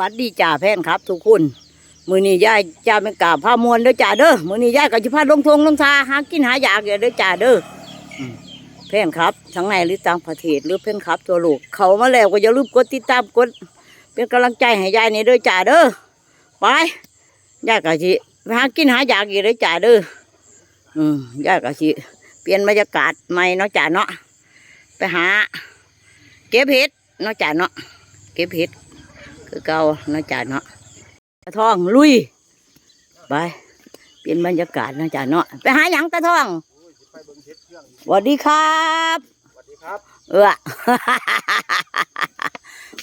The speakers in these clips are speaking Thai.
ปัดดีจ่าแพนครับ ทุกคนมือนี้ยายจ่าเป็นกาผ้ามวนเด้อจ่าเด้อมือนี้ยายก็จะพาลงทงลงทาหากินหาอยากอย่าเด้อจ่าเด้ออืมแพนครับทั้งในหรือต่างประเทศหรือแพนครับ ตัวลูกเขามาแล้วก็อย่าลืมกดติดตามกด เป็นกำลังใจให้ยายนี่เด้อจ่าเด้อไปยายก็สิหากินหาอยากอยู่เด้อจ่าเด้ออืมยายก็สิเปลี่ยนบรรยากาศใหม่เนาะจ่าเนาะไปหา เก็บเห็ดเนาะจ่าเนาะเก็บเห็ด คือเก่าเนาะจ่าเนาะตาทองลุย ไป เปลี่ยนบรรยากาศเนาะจ่าเนาะไปหาหยังตาทองไปเบิ่งเฮ็ดเครื่องสวัสดีครับสวัสดีครับ เออ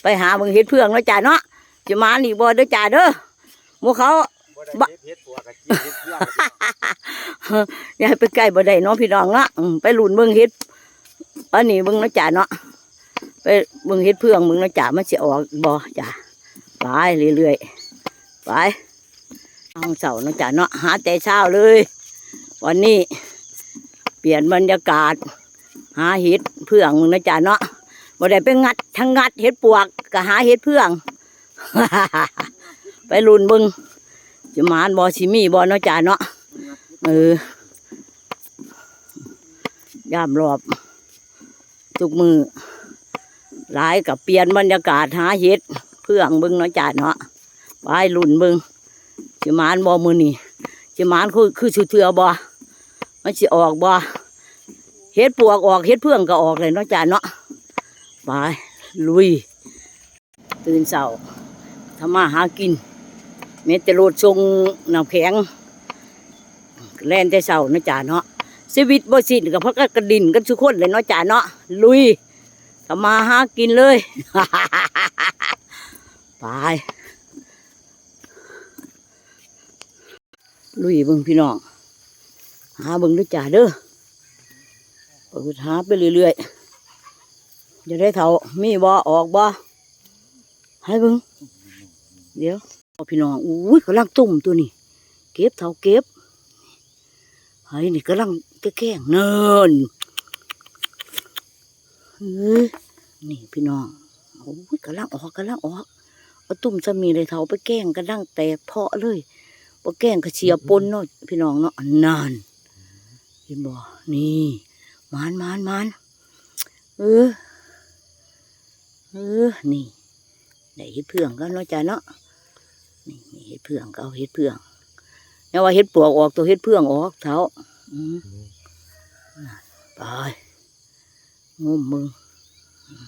ไปหาเบิ่งเห็ดเพื่องเนาะจ่าเนาะจะมานี่บ่เด้อจ่าเด้อหมู่เขาบ่ได้บะเฮ็ดเฮ็ดตัวกับกินเฮ็ดเครื่องกับพี่น้องอย่าให้ไปใกล้บ่ได้เนาะพี่น้องเนาะอืมไปหลุนเบิ่งเห็ดอันนี้เบิ่งเนาะจ่าเนาะไปเบิ่งเห็ดเพื่องเบิ่งเนาะจ่ามันสิออกบ่จ่าไป เรื่อยๆไปเอาเสาร์เนาะจ่าเนาะหาแต่เช้าเลย วันนี้เปลี่ยนบรรยากาศ หาเห็ดเพื่องมึงนะจ่าเนาะบ่ได้ไปงัดทั้งงัดเห็ดปวกก็หาเห็ดเพื่อง ไปลุนบิ่งจะมานบ่สิมีบ่เนาะจ่าเนาะเออย่ามรอบทุกมือหลายกับเปลี่ยนบรรยากาศหาเห็ด พื่องบิ่งเนาะจ่าเนาะไปลุนบิ่งจะมานบ่มือนี่จะมานคือคือสุเทือบ่มันสิออกบ่เห็ดปวกออกเห็ดเพื่องก็ออกเลยเนาะจ่าเนาะไปลุย ตื่นเช้าทำมาหากิน เมตโรดทรงน้ำแข็งแล่นแต่เช้าเนาะจ่าเนาะชีวิตบ่สิ้นกับพักกระดินกันทุกคนเลยเนาะจ่าเนาะลุยทำมาหากินเลย ไปลุยเบิ่งพี่น้อง หาเบิ่งด้วยจ่าเด้อเปิดหาไปเรื่อยๆจะได้เท่ามีบ่ออกบ่ให้เบิ่งเดี๋ยวพี่น้องอุ้ยกำลังตุ่มตัวนี้ เก็บเทาเก็บเฮ้ยนี่กำลังแก้งเนินเฮ้ยนี่พี่น้องอุ้ยกำลังออกกำลังออก เอาตุ่มจะมีเลยเท่าไปแกล้งกำลังแตกเพาะเลยพอแกล้งกระเชียปนเนาะพี่น้องเนาะนานเห็นบ่นี่มานมานมานเออเออนี่ได้เฮ็ดเพื่องกันเนาะจ้าเนาะนี่นี่เห็ดเพื่องก็เอาเห็ดเพื่องเนี่ยว่าเห็ดปวกออกตัวเห็ดเพื่องออกเท้าอืมน่ะไปงมมึง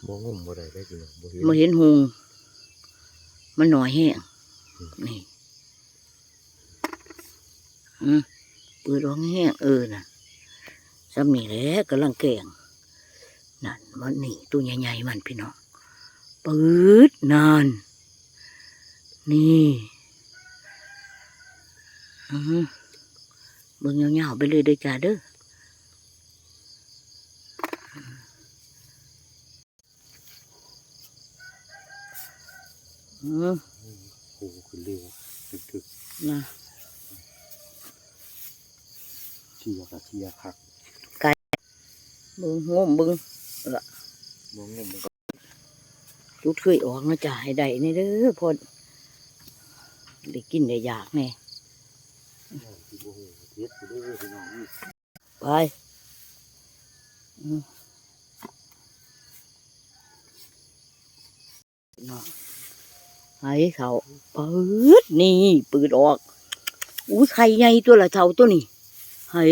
บ่งมบ่ได้ได้พี่น้องบ่เห็นมาเห็นหง มันหน่อยแห้งนี่อืมปิดร้องแห้งเออน่ะซ้ำนี่แหละกำลังแกงนั่นมันนี่ตัวใหญ่ๆมันพี่น้องปืดนานนี่อืมเบิ่งเงาวๆไปเลยเด้อจ้าเด้อ อืมโอ้ขึ้นเร็วถึกนะๆเชียร์กับเชียร์คักเบิ่งหัวเบิ่งบ่งมมันก็จุดเคยออกนะจ้าให้ได้นี่เด้อพอได้กินได้อยากแน่สิบ่ฮู้เฮ็ดไปเด้อพี่น้องนี่ ไปอืมเนาะไห้เขาปืดนี่ปืดออกอุ้ยไข่ใหญ่ตัวละเท่าตัวนี้ไห้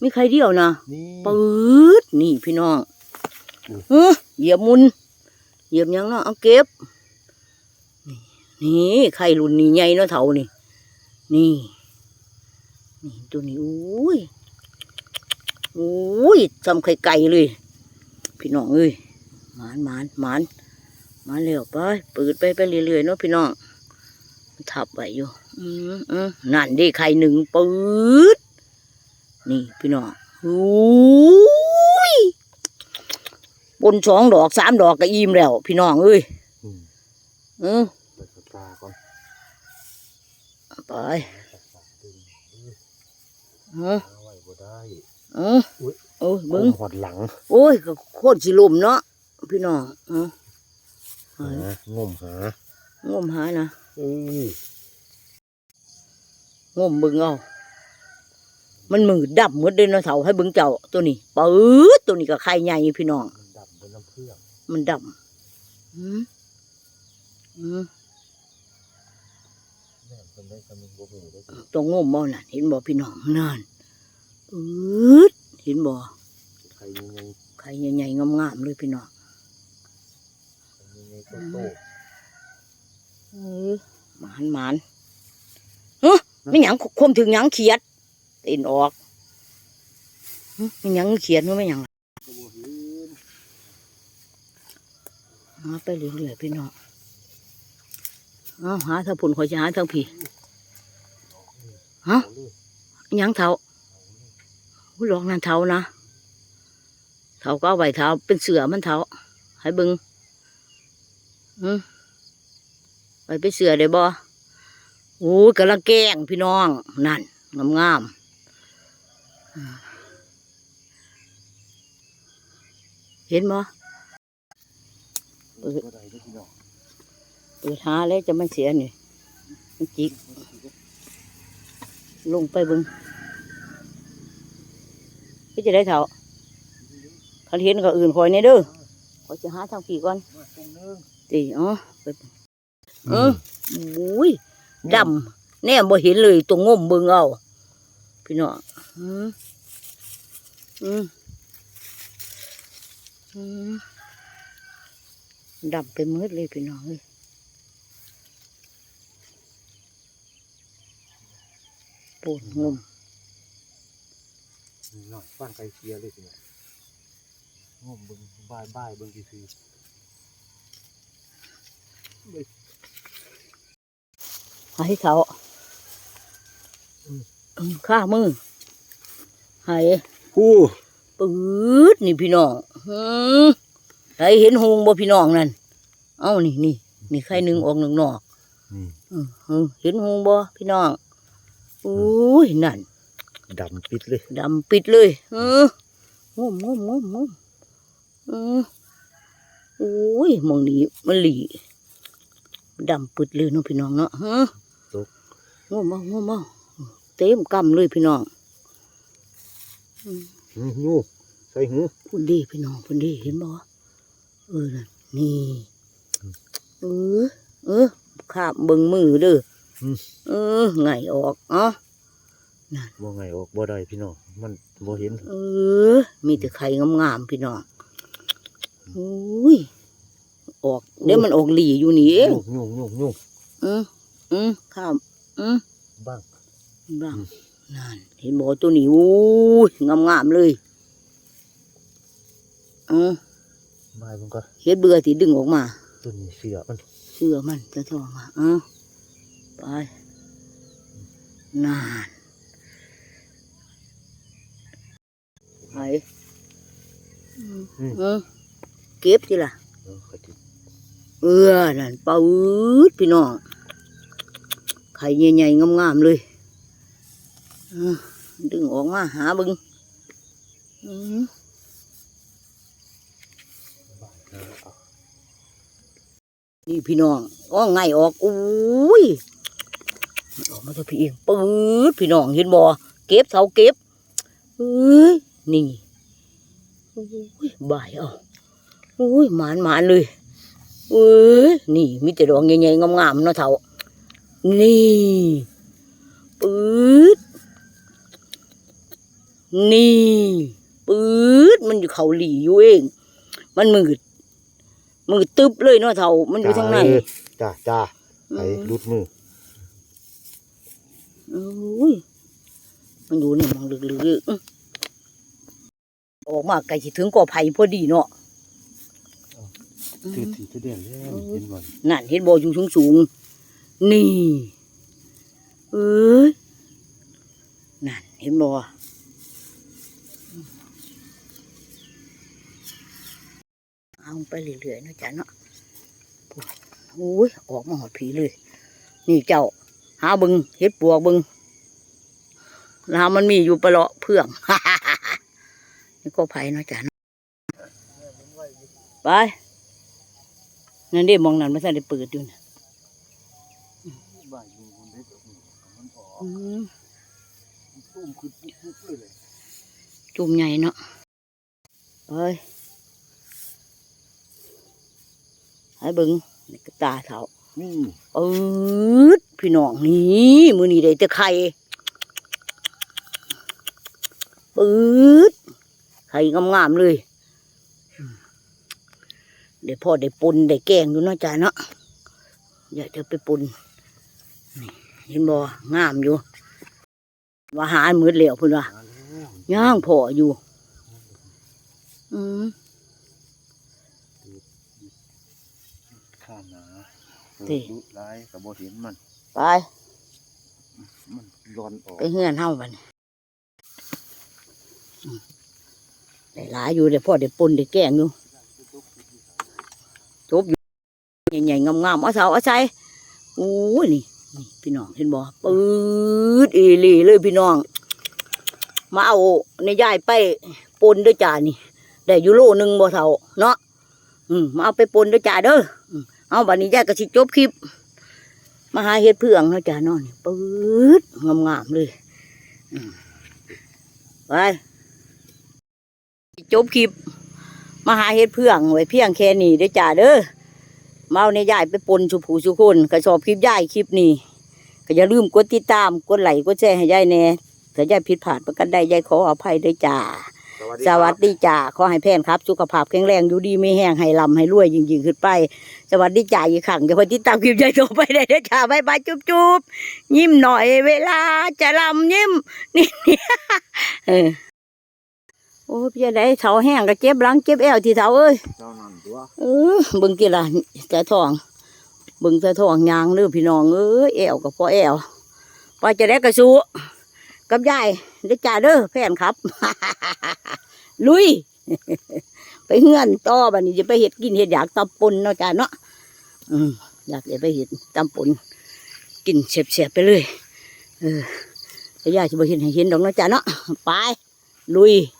มีไข่เดียวนะนี่ปืดนี่พี่น้องเออเหยียบมุนเหยียบหยังเนาะเอาเก็บนี่นี่ไข่รุ่นนี้ใหญ่เนาะเท่านี่ นี่นี่ตัวนี้อุ้ยอุ้ยทำไข่ไก่เลย พี่น้องเอ้ยหมานหมานหมานห มานเร็วไปเปิดไปไปเรื่อยๆเนาะพี่น้องทับไว้อยู่อืมอืมนั่นดิไข่หนึ่งปืดนี่พี่น้องอุ้ยบนสองดอกสามดอกก็อิ่มแล้ว พี่น้องเอ้ยอืมเออเปิดตาก่อนไปดึงเออเอาไว้บ่ได้เออเออเบิ้งหอดหลัง โอ้ยก็โคตรสิลมเนาะพี่น้องเออ หางมหางมหานะเอองมเบิ่งเอามันมือดำหมดเลยเนาะเฒ่าให้เบิ่งเจ้าตัวนี้ปื๊ดตัวนี้ก็ไข่ใหญ่พี่น้อง มันดำบนน้ำเพื่องมันดำอืมอืมแม่นคนได้คำนึงบ่หูได้สิต้องงมเอาน่ะ เห็นบ่พี่น้องนั่นปื๊ดเห็นบ่ใครยังไงไข่ใหญ่ๆงามๆเลยพี่น้อง ใครยังไงก็โตเออหมานหมานเฮ้ยไม่หยังคมถึงหยังเขียดตีนออกหึไม่หยังเขียดไม่หยังก็บ่เห็นหาไปเรื่อยๆพี่น้องเอาหาทางผุนขอยจะหาทางผีฮะเอาเลยหยังเท้าเอาเลยอุ้ยหลอกนั่นเท้านะเท้าก็เอาไว้เท้าเป็นเสือมันเท้าให้เบิงอืม ไปเป็นเสือได้บ่โอ้ยกำลังแกล้งพี่น้อง นั่นงามงามเห็นบ่เออบ่ได้เอืองเปิดหาแล้วจะไมันเสียนี่มันจิก ลงไปบึงก็จะได้เถาเขาเห็นก็อื่นคอยเนี่ยเด้อ คอยจะหาทางผีก่อนมาตรงนึงตีอ๋อไปเอออุ้ยดำแน่บ่เห็นเลยตัวงมเบิ่งเอาพี่น้องอืมอืมอืมดำไปหมืดเลยพี่น้องเลยปวดงมนี่หน่อยบ้านไกลเคียเลยพี่น้อง งมเบิ่งบ้ายบ้ายเบิ่งซื่อให้เขาอืมข้ามือให้ๆอู้ปื๊ดนี่พี่น้องหืมให้เห็นหงบ่พี่น้องนั่น เอ้านี่นี่นี่ไข่หนึ่งออกหนึ่งนอกนี่อืมอืมเห็นหงบ่พี่น้องอุ้ยนั่นดำปิดเลยดำปิดเลยอืองมงมงมงม อืมอุ้ยหมองนี้มันหลีดำปิดเลยเนาะพี่น้องเนาะฮะตกงมเอางมเอาเต็มกำเลยพี่น้องอืมงูใส่หูพุ่นดีพี่น้องพุ่นดีเห็นบ่เออนั่นนี่ เออ เออขาบเบิ่งมือเด้ออเออไงออกเอ๋อบ่ไงออกบ่ได้พี่น้อง มันบ่เห็น เออ มีแต่ไข่งามๆพี่น้อง โอ้ยออกเดี๋ยวมันออกหลีอยู่นี่เองยุ่งยุ่งยุ่งยุ่งอืมอืมข้ามอืมบ้างบ้างอืมนั่นเห็นบ่ตัวนี้โอ้ยงามๆเลยอืมบ้ายมันก็เฮ็ดเบื่อที่ดึงออกมา ตัวนี้เสือมันเชื่อมันจะทองมาเอาไปนานไปอืมอืม เก็บทีละเออเขาจิเออนั่นปืดพี่น้อง ไข่ใหญ่ๆงามๆเลยอืมดึงออกมาหาเบึงอืมบ้ายเออเอานี่พี่น้องอ้อไงออกอุ้ยมันออกมาจากพี่เองปืดพี่น้องเห็นบ่เก็บเสาเก็บเอ้ยนี่อุ้ยบ่ายเอา อุ้ยหมานหมานเลยเอ้ยนี่มีแต่ดอกใหญ่ๆงามๆเนาะเท่านี่ปืดนี่ปืดมันอยู่เขาหลีอยู่เอง มันมืดมืดตึ๊บเลยเนาะเท่ามันอยู่ทางในจ้าจ้าไปรุดมืออุ้ยมันอยู่นี่มองลึกๆอื้อออกมาไกลสิถึงกอไผ่พอดีเนาะ ถือถือเด่นเล่นเห็นบ่นนั่นเห็นบ่อยู่สูงสูงๆนี่เอ้ยนั่นเห็นบ่เอาไปเรื่อยๆเนาะจ้ะเนาะโอ้ยออกมาหอดผีเลย นี่เจ้า หาเบึงเฮ็ดปวกเบึงแล้วมันมีอยู่ปะเลาะเพื่องนี่ก็ไผ่เนาะจ้ะเนาะไป นั่นเด้มองนั่นไม่ใช่ได้เปิดอยู่นะจุ่มใหญ่เนาะเอ้ยให้บึงตาเถาเอดพี่น้องนี่มือนี่ได้แต่ไข่ปื๊ดไข่งามๆเลย เดี๋ยวพ่อได้ปนได้แกงอยู่เนาะจ้าเนาะอยากจะไปปนนี่เห็นบ่งามอยู่ ว่าหารมืดเหลวพุ่นว่ามาแล้วย่างพออยู่ อืมข้าหนาติดุร้ายกับบ่เห็นมัน ไป มันร้อนออก ไปเฮือนเฮาบัดนได้หลายอยู่เดี๋ยวพ่อได้ปนได้แกงอยู่จบอยู่ ใหญ่ๆงามๆเอาเสาเอาใจโอ้ยนี่นี่พี่น้องเห็นบ่ปืดอีลีเลยพี่น้อง มาเอาในย่ายไปปนด้วยจานี่ได้อยูโรหนึ่งบ่เท่าเนาะอืมมาเอาไปปนด้วยจ้าเด้อเอาบัดนี้ยายก็สิจบคลิปมาหาเห็ดเพื่องเนาะจ้านาะนี่ปืดงามๆเลยไปจบคลิปมาหาเห็ดเพื่องไว้เพียงแค่นี้เด้อจ้าเด้อ เอาในยายไปปนสุผูสุคนก็ชอบคลิปยายคลิปนี้ก็อย่าลืมกดติดตามกดไลค์กดแชร์ให้ยายแหน่ถ้ายายผิดพลาดประกันใดยายขออภัยด้วยจ้าสวัสดีจ้าขอให้แพนครับ สุขภาพแข็งแรงอยู่ดีไม่แห้งให้ลำให้รวยยิ่งยิ่งขึ้นไป สวัสดีจ้าอีกครั้งเดี๋ยวคนที่ตามคลิปใหญ่โตไปได้เด้อจ้าบายบายจุ๊บจุ๊บยิ้มหน่อยเวลาจะลำยิ้มนี่เออ โอ้พี่จะได้เสาแห้งก็เจ็บหลังเจ็บแอวที่เสาเอ้ยเจ้านั่นตัวเออเบิ่งกี่ละแต่ทองเบิ่งแต่ทองยางเด้อพี่น้องเอ้ยแอวกับพ่อแอวไปจะได้กระสูกับยายได้อจ้าเด้อแฟนครับ ลุย ไปเฮือนต่อบัดนี้จะไปเห็ดกินเห็ดอยากตำปนเนาะจ้าเนาะอืมอยากจะไปเห็ดตำปนกินเสียบๆไปเลย เออแต่ยายจะไปเห็นให้เห็นดอกเนาะจ้าเนาะไปลุยเ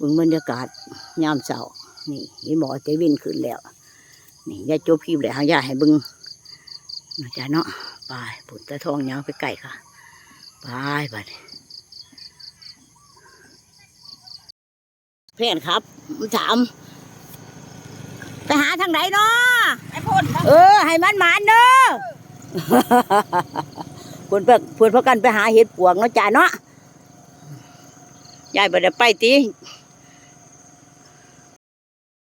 บิ่งบรรยากาศยามเช้านี่เห็นบอกว่าเจวินขึ้นแล้ว นี่ยายจบคลิปเลยหายายให้เบึงนะจ๊ะเนาะไปผุดตะทองยาวไปไก่ค่ะไปบัดนี้เพื่อนครับมันถามไปหาทางไหนเนาะไอ้พ่นเออ ให้มันหมานเด้อเพื่อนเพื่อนเพื่อนพากันไปหาเห็ดปวกเนาะจ้าเนาะยายไปได้ไปตี